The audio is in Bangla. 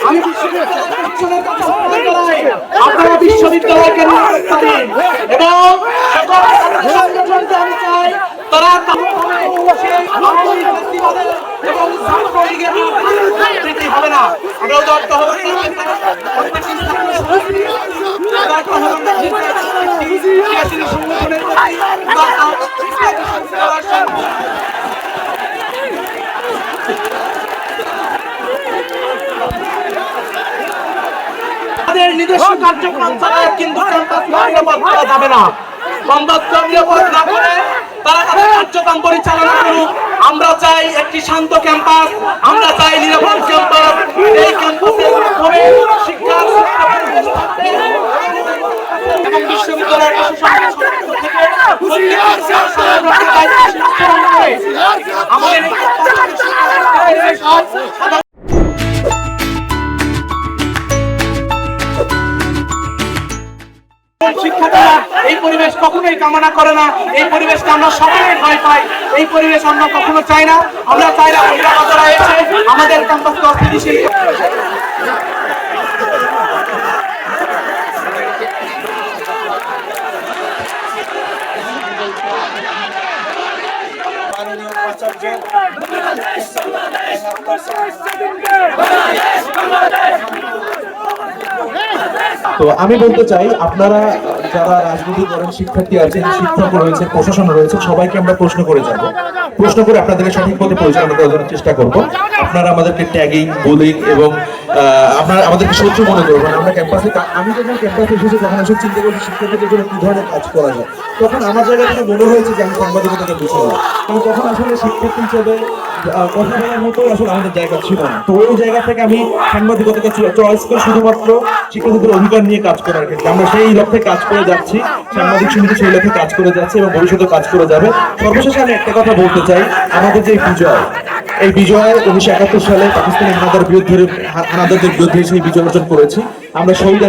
আমি বিশ্ববিদ্যালয়ের কাছে আপনারা বিশ্ববিদ্যালয়কে নিরাপদ করেন এবং সকল সংগঠনকে তারা একটা হবে না, ক্রিয়াশীল সংগঠনের প্রতি বা ইসলামী সংস্কার সংগঠন তাদের নিজস্ব কার্যক্রম ছাড়া কিন্তু নিরাপদ করা যাবে না। ক্যাম্পাস নিরাপদ না করে তারা তাদের কার্যক্রম পরিচালনা করুক। আমরা চাই একটি শান্ত ক্যাম্পাস আমরা চাই নিরাপদ ক্যাম্পাস। এই। এবং বিশ্ববিদ্যালয়ের শিক্ষার্থীরা এই পরিবেশ কখনোই কামনা করে না এই পরিবেশকে আমরা সকলেই ভয় পাই এই পরিবেশ আমরা কখনো চাই না আমরা চাই না অভিভাবকরা এসে আমাদের ক্যাম্পাসকে অস্থিতিশীল উপাচার্য তো আমি বলতে চাই, আপনারা যারা রাজনীতি করেন, শিক্ষার্থী আছেন, শিক্ষক রয়েছে, প্রশাসন রয়েছে, সবাইকে আমরা প্রশ্ন করে যাব প্রশ্ন করে আপনাদেরকে সঠিক পথে পরিচালনা করার চেষ্টা করব। আপনারা আমাদেরকে ট্যাগিং বুলিং এবং আপনারা আমাদেরকে শত্রু মনে করবেন? আমরা ক্যাম্পাসে আমি যখন ক্যাম্পাসে এসেছি, তখন এসে চিন্তা করছি শিক্ষার্থীদের জন্য কি ধরনের কাজ করা যায়। তখন আমার জায়গা থেকে মনে হয়েছে যে আমি সাংবাদিকতাকে বুঝে না। কিন্তু তখন আসলে শিক্ষার্থী হিসেবে কথা বলার মতো আসলে আমাদের জায়গা ছিল না। তো ওই জায়গা থেকে আমি সাংবাদিকতাকে চয়েস করে শুধুমাত্র শিক্ষার্থীদের অধিকার নিয়ে কাজ করার ক্ষেত্রে। আমরা সেই লক্ষ্যে কাজ করে যাচ্ছি। সাংবাদিক সমিতি সেই লক্ষ্যে কাজ করে যাচ্ছে এবং ভবিষ্যতে কাজ করে যাবে। সর্বশেষে আমি একটা কথা বলতে চাই, আমাদের যে বিজয় এই বিজয় উনিশশো একাত্তর সালে পাকিস্তানি হানাদার বিরুদ্ধে, হানাদারদের বিরুদ্ধে সেই বিজয় অর্জন করেছি। আমরা শহীদ